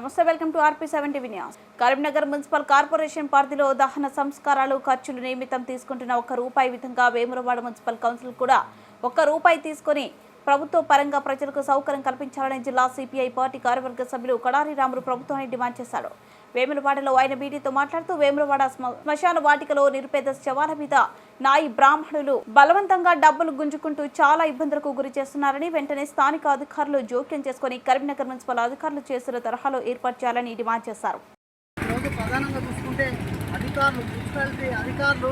నమస్తే welcome to RP seven TV news. Karimnagar municipal corporation పరిధిలో దహన సంస్కారాలు ఖర్చులు నిమిత్తం తీసుకుంటున్న ఒక రూపాయి విధంగా వేమురవాడ మున్సిపల్ కౌన్సిల్ కూడా ఒక్క రూపాయి తీసుకొని ప్రభుత్వ పరంగా ప్రజలకు సౌకర్యం కల్పించాలని జిల్లా సిపిఐ పార్టీ కార్యవర్గ సభ్యులు కడారి రాములు ప్రభుత్వాన్ని డిమాండ్ చేశారు. వేములవాడలో ఆయన మీడియాతో మాట్లాడుతూ వేములవాడ శ్మశాన వాటికలో నిరుపేద శవాల మీద నాయి బ్రాహ్మణులు బలవంతంగా డబ్బులు గుంజుకుంటూ చాలా ఇబ్బందులకు గురి చేస్తున్నారని వెంటనే స్థానిక అధికారులు జోక్యం చేసుకుని కరీంనగర్ మున్సిపల్ అధికారులు చేసిన తరహాలో ఏర్పాటు చేయాలని డిమాండ్ చేశారు. ప్రధానంగా చూసుకుంటే అధికారులు మున్సిపాలిటీ అధికారులు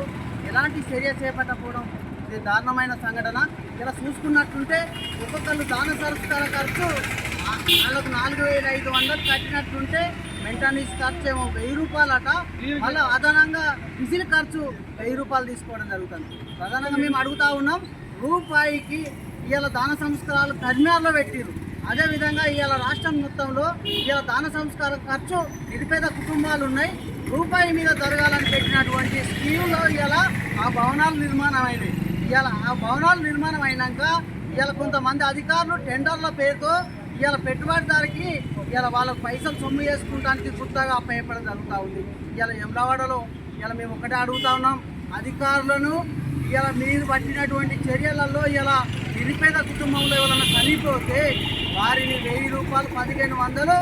ఎలాంటి చర్య చేపట్టకపోవడం ఇది దారుణమైన సంఘటన. ఇలా చూసుకున్నట్టుంటే ఒక్కొక్కరు దాన సంస్కార ఖర్చు వాళ్ళకు నాలుగు వేల ఐదు వందలు కట్టినట్టుంటే మెయింటెనెన్స్ ఖర్చు ఏమో వెయ్యి రూపాయలట. మళ్ళీ అదనంగా విజిల్ ఖర్చు వెయ్యి రూపాయలు తీసుకోవడం జరుగుతుంది. ప్రధానంగా మేము అడుగుతా ఉన్నాం రూపాయికి ఇవాళ దాన సంస్కారాలు కర్మ్యాల్లో పెట్టిరు అదేవిధంగా ఇవాళ రాష్ట్రం మొత్తంలో ఇవాళ దాన సంస్కార ఖర్చు నిరుపేద కుటుంబాలు ఉన్నాయి. రూపాయి మీద జరగాలని పెట్టినటువంటి స్కీమ్లో ఇవాళ ఆ భవనాలు నిర్మాణం అయినాయి ఇవాళ ఆ భవనాలు నిర్మాణం అయినాక ఇవాళ కొంతమంది అధికారులు టెండర్ల పేరుతో ఇవాళ పెట్టుబడిదారికి ఇలా వాళ్ళకు పైసలు సొమ్ము చేసుకుంటానికి గుర్తగా అప్పయపడం జరుగుతూ ఉంది. ఇలా ఎమ్రావాడలో ఇలా మేము ఒకటే అడుగుతా ఉన్నాం. అధికారులను ఇలా మీరు పట్టినటువంటి చర్యలలో ఇలా నిరుపేద కుటుంబంలో ఎవరైనా చనిపోతే వారిని వెయ్యి రూపాయలు పదిహేను వందలు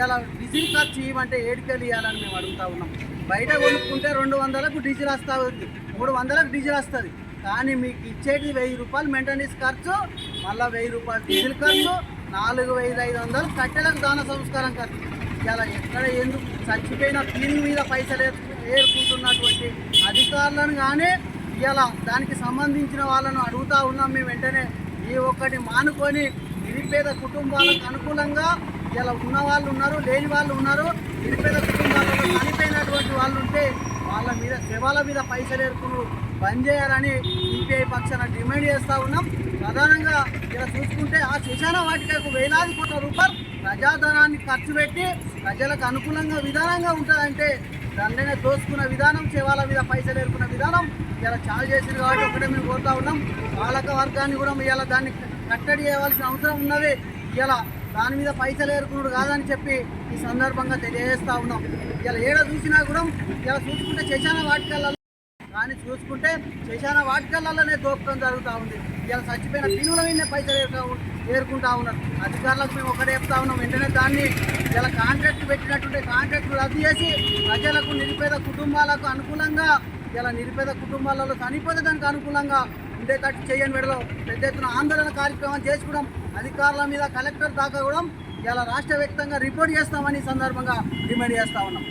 ఇలా డీజిల్ ఖర్చు ఇవ్వమంటే ఏడుకెళ్ళి ఇవ్వాలని మేము అడుగుతా ఉన్నాం. బయట కొనుక్కుంటే రెండు వందలకు డీజిల్ వస్తా ఉంది. మూడు వందలకు డీజిల్ వస్తుంది. కానీ మీకు ఇచ్చేది వెయ్యి రూపాయలు మెయింటెనెన్స్ ఖర్చు మళ్ళీ వెయ్యి రూపాయలు డీజిల్ ఖర్చు నాలుగు వేల ఐదు వందలు కట్టెలకు దాన సంస్కారం ఖర్చు. ఇలా ఎక్కడ ఎందుకు చచ్చిపోయిన క్లీనింగ్ మీద పైసలు ఏర్పు- అధికారులను కానీ ఇలా దానికి సంబంధించిన వాళ్ళను అడుగుతా ఉన్నాం మేము వెంటనే. ఈ ఒక్కటి మానుకొని నిరుపేద కుటుంబాలకు అనుకూలంగా ఇలా ఉన్న వాళ్ళు ఉన్నారు లేని వాళ్ళు ఉన్నారు నిరుపేద కుటుంబాలలో చనిపోయిన మీద శవాల మీద పైసలు ఏర్పును బంద్ చేయాలని సిపిఐ పక్షాన డిమాండ్ చేస్తూ ఉన్నాం. ప్రధానంగా ఇలా చూసుకుంటే ఆ శ్మశాన వాటికకు వేలాది కోట్ల రూపాయలు ప్రజాధనాన్ని ఖర్చు పెట్టి ప్రజలకు అనుకూలంగా విధానంగా ఉంటుందంటే దాన్నే దోసుకున్న విధానం శవాల మీద పైసలు ఏర్పున్న విధానం ఇలా చాలా చేసింది కాబట్టి ఒకటే మేము కోరుతా ఉన్నాం. పాలక వర్గాన్ని కూడా ఇలా దాన్ని కట్టడి చేయవలసిన అవసరం ఉన్నది. ఇలా దాని మీద పైసలు ఏరుకున్నాడు కాదని చెప్పి ఈ సందర్భంగా తెలియజేస్తా ఉన్నాం. ఇలా ఏడ చూసినా కూడా ఇలా చూసుకుంటే శ్మశాన వాటికల్లో కానీ చూసుకుంటే శ్మశాన వాటికల్లోనే దోపడం జరుగుతూ ఉంది. ఇలా చచ్చిపోయిన పిల్లల మీద పైసలు ఏరుతా ఏరుకుంటా ఉన్నారు. అధికారులకు మేము ఒకటే చెప్తా ఉన్నాం. వెంటనే దాన్ని ఇలా కాంట్రాక్ట్ పెట్టినట్టుంటే కాంట్రాక్ట్ రద్దు చేసి ప్రజలకు నిరుపేద కుటుంబాలకు అనుకూలంగా ఇలా నిరుపేద కుటుంబాలలో చనిపోతే దానికి అనుకూలంగా ఉండేటట్టు చేయని విడలో పెద్ద ఎత్తున ఆందోళన కార్యక్రమం చేసుకోవడం అధికారుల మీద కలెక్టర్ దాకా కూడా ఇలా రాష్ట్ర వ్యాప్తంగా రిపోర్ట్ చేస్తామని సందర్భంగా డిమాండ్ చేస్తా ఉన్నాం.